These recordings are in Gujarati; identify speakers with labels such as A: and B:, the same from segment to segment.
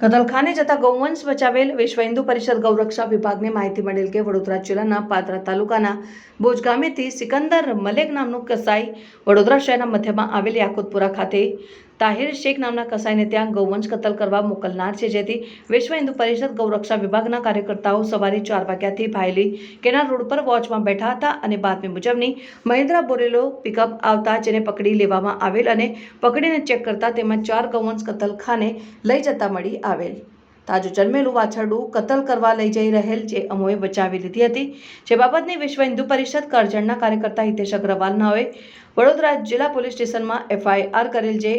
A: કતલખાને જતા ગૌવંશ બચાવેલ વિશ્વ હિન્દુ પરિષદ ગૌરક્ષા વિભાગને માહિતી મળેલ કે વડોદરા જિલ્લાના પાદરા તાલુકાના ભોજ ગામેથી સિકંદર મલેક નામનો કસાઈ વડોદરા શહેરના મધ્યમાં આવેલ યાકુતપુરા ખાતે તાહિર શેખ નામના કસાઈને ત્યાં ગૌવંશ કતલ કરવા મોકલનાર છે. જેથી વિશ્વ હિન્દુ પરિષદ ગૌરક્ષા વિભાગના કાર્યકર્તાઓ સવારે ચાર વાગ્યાથી ભાયલી કેનાલ રોડ પર વોચમાં બેઠા હતા અને બાતમી મુજબની મહિન્દ્રા બોરેલો પિકઅપ આવતા જેને પકડી લેવામાં આવેલ અને પકડીને ચેક કરતા તેમાં ચાર ગૌવંશ કતલખાને લઈ જતા મળી આવેલ. તાજું જન્મેલું વાછરડું કતલ કરવા લઈ જઈ રહેલ જે અમોએ બચાવી લીધી હતી. જે બાબતની વિશ્વ હિન્દુ પરિષદ કરજણના કાર્યકર્તા હિતેશ અગ્રવાલ નાઓએ વડોદરા જિલ્લા પોલીસ સ્ટેશનમાં એફઆઈઆર કરેલ જે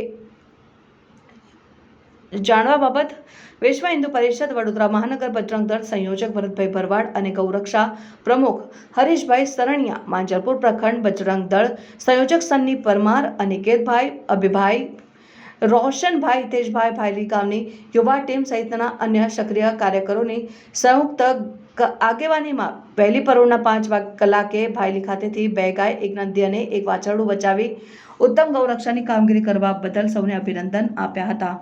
A: જાણવા બાબત, વિશ્વ હિન્દુ પરિષદ, વડોદરા મહાનગર બજરંગ દળ, સંયોજક ભરતભાઈ ભરવાડ અને ગૌરક્ષા પ્રમુખ હરીશભાઈ સરણિયા માંજરપુર પ્રખંડ બજરંગ દળ, સંયોજક સન્ની પરમાર અનિકેતભાઈ અભિભાઈ, રોશનભાઈ હિતેશભાઈ ભાઈલી યુવા ટીમ સહિતના અન્ય સક્રિય કાર્યકરોની સંયુક્ત આગેવાનીમાં વહેલી પરોળના પાંચ કલાકે ભાયલી ખાતેથી બે ગાય, એક નંદી અને એક વાછરડું બચાવી ઉત્તમ ગૌરક્ષાની કામગીરી કરવા બદલ સૌને અભિનંદન આપ્યા હતા.